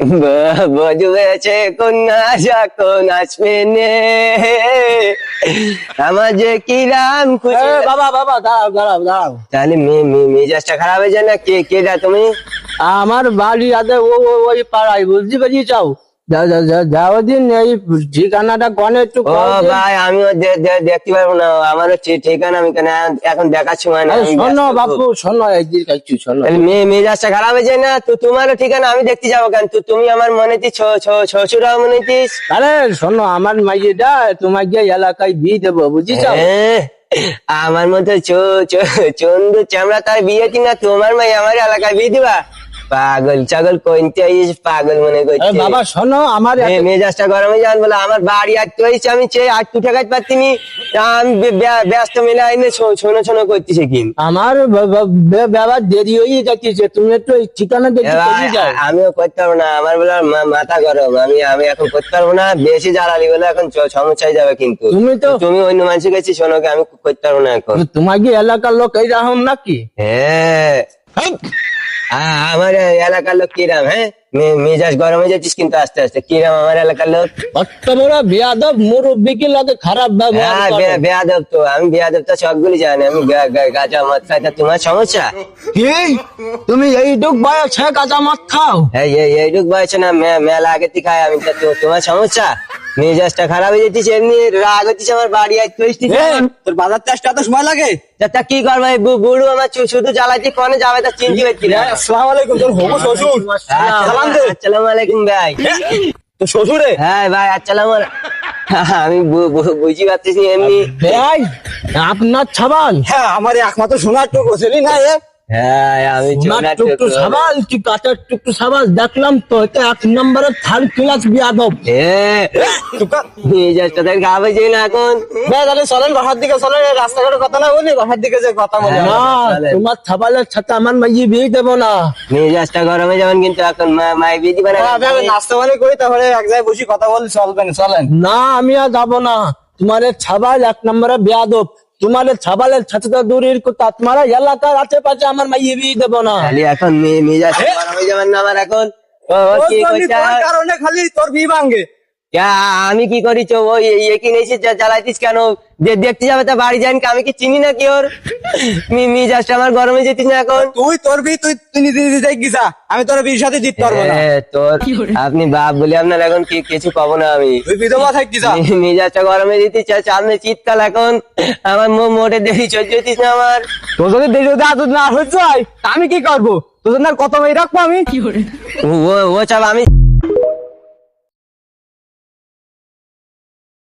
ব- বধু হয়েছে কন্যা যখন আসবে নে। আমার যে কি রাম খুশি বাবা বাবা দাঁড়াও দাঁড়াও দাঁড়াও। তাহলে মে- মে- মেজাজটা খারাপ হয়ে যায় না? কে কেটা তুমি? আমার বাড়ি আছে ও ও- ওই পাড়ায় বুঝতে পেরেছি? চাও এই ঠিকানাটা কনে একটু। ভাই আমিও দেখতে পারব না আমারও ঠিকানা আমি কেন এখন দেখার সময় না শোনো বাপু শোনো একটু শোনো। মেয়ে মেজাজটা খারাপ না? তো তোমারও ঠিকানা আমি দেখতে যাব কেন? তো তুমি আমার মনে শ্বশুরাও মনে আরে শোনো আমার মাইয়েটা তোমাকে এলাকায় বিয়ে দেবো বুঝিস হ্যাঁ, আমার চো- চন্দু চামড়া তার বিয়ে কিনা? তোমার মাই আমার এলাকায় বিয়ে দিবা? পাগল ছাগল কইতে আইস পাগল মনে করছে। বাবা শোনো আমার মেজাজটা গরমে যান বলে আমার বাড়ি আটকে হয়েছে আমি চেয়ে আটটু ঠেকাতে পারতিনি আমি ব্যস্ত মিলে আইনে শোনো শোনো করতেছে কি? আমার ব- ব- বে- ব্যাপার দেরি হয়ে যাচ্ছে তুমি একটু ঠিকানা দেখে চলে যাও। আমিও করতে পারব না আমার বলে মাথা গরম আমি আমি এখন করতে পারব না বেশি জ্বালালি বলে এখন সমস্যায় যাবে কিন্তু। তুমি তো তুমি অন্য মানুষের কাছে শোনো কি আমি করতে পারব না এখন। তোমাকে এলাকার লোক এই রকম নাকি? হ্যাঁ। আমার এলাকার লোক কিরাম হ্যাঁ? মেজাজ গরম হয়ে যাচ্ছিস কিন্তু আস্তে আস্তে। কিরাম আমার এলাকার লোক? কত বড় বিয়াদব মুরব্বীকে লাগে খারাপ ব্যবহার হ্যাঁ বেয়াদব তো আমি বেয়াদব তো সবগুলি জানি আমি গা- গা- গাঁজা মদ খাই তা তোমার সমস্যা? কি? তুমি এইটুক বয়স হয়ে কাঁচা মাছ খাও? এই এই এইটুক বয়সে না মেলা আগে থেকে খাই আমি তো- তোমার সমস্যা? মেজাজটা খারাপ হয়ে যাচ্ছিস এমনি রাগ হচ্ছিস আমার বাড়ি আসতে হচ্ছিস তোর বাজার চাষটা এত সময় লাগে? তা তা কি করব? এই বু- বুড়ো আমার শুধু কনে যাবে তা চিনতে পারছি না। আসসালামু আলাইকুম। তোর হবু শ্বশুর? সালাম আলাইকুম ভাই। তো শ্বশুরে? হ্যাঁ ভাই আসসালাম আমি বু- বু- বুঝি পারতেছি এমনি ভাই আপনার ছাবান হ্যাঁ আমার একমাত্র সোনার টুকু চিনি না এ? হ্যাঁ আমি টুকটু টুকরো। কি কাঁচা টুকটু ছাবাল দেখলাম তো এটা এক নম্বরের থার্ড ক্লাস বিয়াদব। হ্যাঁ মেজাজটা তাই না এখন। তাহলে চলেন বাসার দিকে চলেন রাস্তাঘাটের কথা না বলি বাসার দিকে যে কথা বলি। না চলেন। তোমার ছাবালের সাথে আমার মাইয়ে বিয়ে দেবো না। মেজাজটা গরমে যাবেন কিন্তু এখন মাই বিয়ে দিবে না। হ্যাঁ, নাস্তা করি তাহলে এক জায়গায় বসে কথা বলি চলবেন চলেন। না আমি আর যাব না। তোমার ছাবাল এক নম্বরে বেয়াদব। তোমার ছাবালের সাথে তো দূরের কথা তোমার এলাকার আশেপাশে আমার মাইয়ে বিয়ে দেবো না। খালি এখন মেয়ে মেয়ে যাচ্ছে আমার এখন। কারণে খালি তোর বিয়ে ভাঙ্গে আমি কি করি চো ওই জ্বালাইতিস কেন? দে- দেখতে যাবে তা বাড়ি যান আমি কি চিনি না কি ওর? মি- মেজাজটা আমার গরমে যেতিস না এখন। তুই তোর বি তুই তুই নিজে নিজে যাই গিসা। আমি তোর বিয়ের সাথে জিততে পারব না। তোর আপনি বাপ বলে আপনার এখন কি কিছু পাবো না আমি। তুই বিধবা থাক গিসা। মি- মেজাজটা গরমে দিতে চাই সামনে শীতকাল এখন। আমার মো- মোটে দেরি চলছে যেতিস না আমার। তোর যদি দেরি যদি আদর না তা আমি কি করব? তোদের না কত মেয়ে রাখব আমি? ও ও- ও চাপ আমি